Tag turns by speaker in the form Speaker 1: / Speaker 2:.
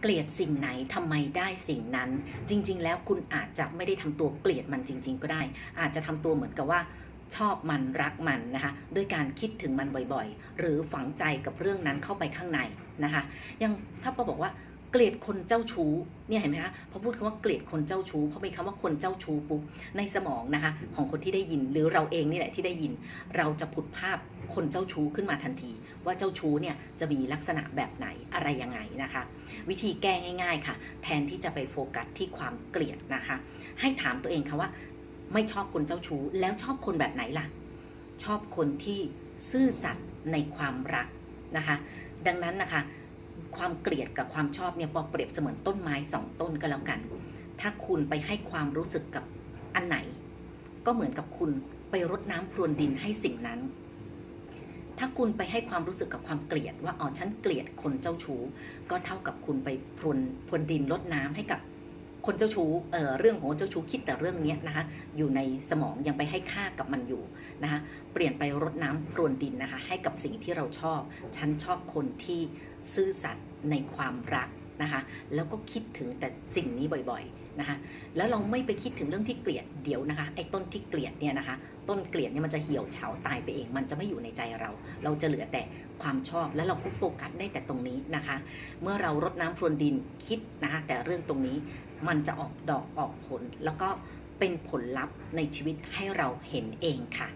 Speaker 1: เกลียดสิ่งไหนทำไมได้สิ่งนั้น จริง ๆ แล้วคุณอาจจะไม่ได้ทำตัวเกลียดมันจริง ๆ ก็ได้ อาจจะทำตัวเหมือนกับว่าชอบมันรักมันนะคะด้วยการคิดถึงมันบ่อยๆ หรือฝังใจกับเรื่องนั้นเข้าไปข้างในนะคะยังถ้าปอบอกว่า เกลียดคนเจ้าชู้เนี่ยเห็นไหมคะพอพูดคำว่าเกลียดคนเจ้าชู้พอมีคำว่าคนเจ้าชู้ปุ๊บในสมองนะคะของคนที่ได้ยินหรือเราเองนี่แหละที่ได้ยิน เราจะผุดภาพคนเจ้าชู้ขึ้นมาทันที ว่าเจ้าชู้เนี่ยจะมีลักษณะแบบไหนอะไรยังไงนะคะ วิธีแก้ง่าย ๆค่ะ แทนที่จะไปโฟกัสที่ความเกลียดนะคะ ให้ถามตัวเองค่ะว่า ไม่ชอบคนเจ้าชู้แล้วชอบคนแบบไหนล่ะ ชอบคนที่ซื่อสัตย์ในความรักนะคะ ดังนั้นนะคะ ความเกลียดกับความชอบเนี่ยปอเปรียบเสมือนต้นไม้สองต้นก็แล้วกัน ถ้าคุณไปให้ความรู้สึกกับอันไหน ก็เหมือนกับคุณไปรดน้ำพรวนดินให้สิ่งนั้น ถ้าคุณไปให้ความรู้สึกกับความเกลียดว่าอ๋อฉันเกลียดคนเจ้าชู้ ก็เท่ากับคุณไปพรวนพรวนดินรดน้ำให้กับคนเจ้าชู้เออเรื่องของเจ้าชู้คิดแต่เรื่องนี้นะคะ อยู่ในสมองยังไปให้ค่ากับมันอยู่นะคะ เปลี่ยนไปรดน้ำพรวนดินนะคะ ให้กับสิ่งที่เราชอบ ฉันชอบคนที่ ซื่อสัตย์ในความรักนะคะแล้วก็คิดถึงแต่สิ่งนี้บ่อยๆนะคะแล้วเราไม่ไปคิดถึงเรื่องที่เกลียดเดี๋ยวนะคะไอ้ต้นที่เกลียดเนี่ยนะคะต้นเกลียดเนี่ยมันจะเหี่ยวเฉาตายไปเอง มันจะไม่อยู่ในใจเรา เราจะเหลือแต่ความชอบแล้วเราก็โฟกัสได้แต่ตรงนี้นะคะ เมื่อเรารดน้ำพรวนดินคิดนะคะแต่เรื่องตรงนี้มันจะออกดอกออกผลแล้วก็เป็นผลลัพธ์ในชีวิตให้เราเห็นเองค่ะ